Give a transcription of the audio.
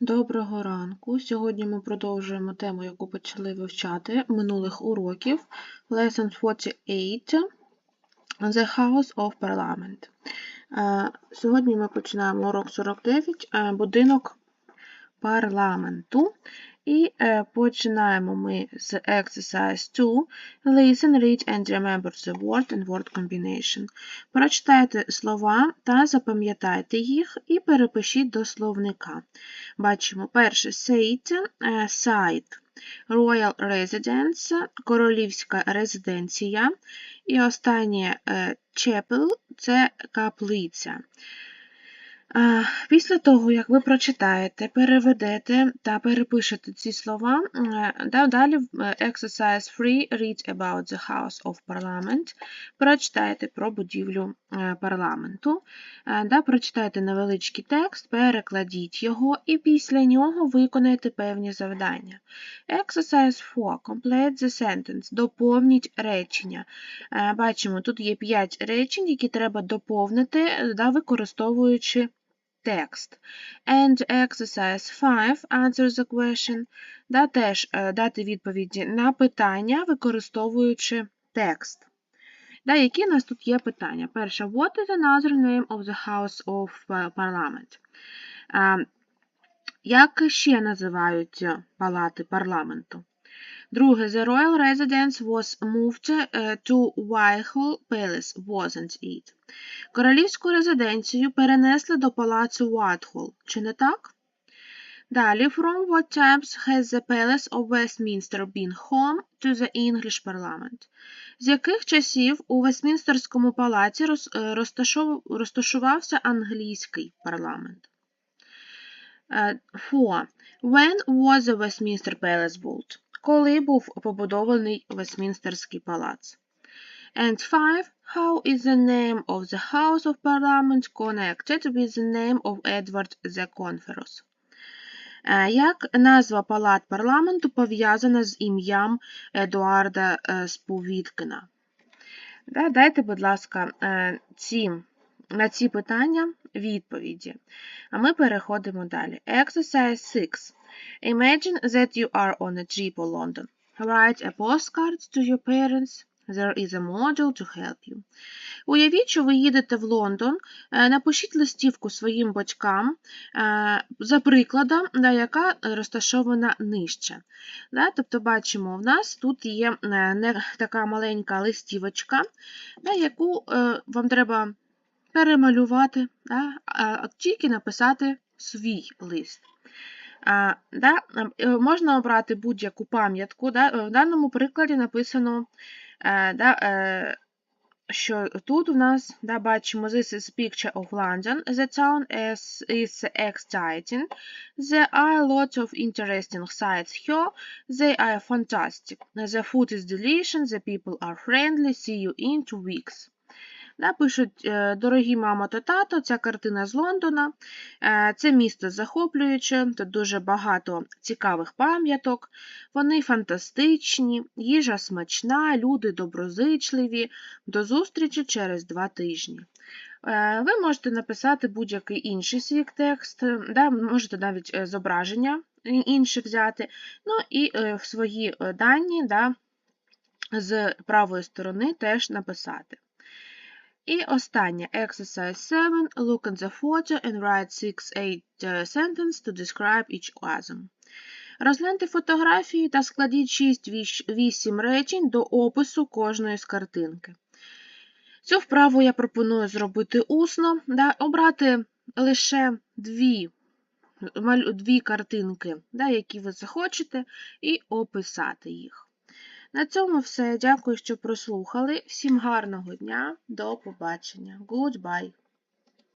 Доброго ранку. Сьогодні ми продовжуємо тему, яку почали вивчати минулих уроків. Lesson 48 The House of Parliament. Е, Сьогодні ми починаємо урок 49, е, будинок парламенту. І е, починаємо ми з exercise 2. Listen, read and remember the word and word combination. Прочитайте слова та запам'ятайте їх і перепишіть до словника. Бачимо перше сейт, сайт, Royal Residence, королівська резиденція. І останнє е, chapel – це каплиця. Після того, як ви прочитаєте, переведете та перепишете ці слова, далі е, exercise 3 read about the House of Parliament, прочитайте про будівлю е, парламенту, е, да, прочитайте невеличкий текст, перекладіть його і після нього виконайте певні завдання. Exercise 4 complete the sentence, доповніть речення. Бачимо, тут є 5 речень, які треба доповнити, да, використовуючи текст. And exercise 5 answer the question. Да, теж е, дати відповіді на питання, використовуючи текст. Да, які у нас тут є питання? Перше, what is another name of the House of е, Parliament? Е, Як ще називають палати парламенту? Друге, the royal residence was moved е, to Whitehall Palace, wasn't it? Королівську резиденцію перенесли до палацу Уайтхолл. Чи не так? Далі, from what times has the Palace of Westminster been home to the English Parliament? З яких часів у Вестмінстерському палаці е, розташувався англійський парламент? Е, Four. When was the Westminster Palace built? Коли був побудований Вестмінстерський палац? And five, how is the name of the House of Parliament connected with the name of Edward the Conferus? Е, Як назва палат парламенту пов'язана з ім'ям Едуарда е, Сповідкина? Да, Дайте, будь ласка, е, ці, на ці питання відповіді. А ми переходимо далі. Exercise 6. Imagine that you are on a trip to London. Write a postcard to your parents. There is a module to help you. Уявіть, що ви їдете в Лондон, е, напишіть листівку своїм батькам е, за прикладом, да, яка розташована нижче. Тобто, бачимо, в нас тут є е, така маленька листівочка, яку вам треба перемалювати, а тільки написати свій лист. Да, е, Можна обрати будь-яку пам'ятку. Да, В даному прикладі написано, е, да, е, що тут у нас да, бачимо This is picture of London. The town is, is exciting. There are lots of interesting sights here. They are fantastic. The food is delicious. The people are friendly. See you in two weeks. Да, пишуть, е, дорогі мама та тато, ця картина з Лондона. Е, Це місто захоплююче, тут дуже багато цікавих пам'яток. Вони фантастичні, їжа смачна, люди доброзичливі. До зустрічі через два тижні. Е, Ви можете написати будь-який інший свій текст, да, можете навіть зображення інші взяти. Ну і свої дані да, з правої сторони теж написати. І останнє exercise 7. Look at the photo and write 6-8 sentences to describe each item. Розгляньте фотографії та складіть 6-8 речень до опису кожної з картинки. Цю вправу я пропоную зробити усно, да, обрати лише дві, дві картинки, да, які ви захочете, і описати їх. На цьому все. Дякую, що прослухали. Всім гарного дня. До побачення. Goodbye.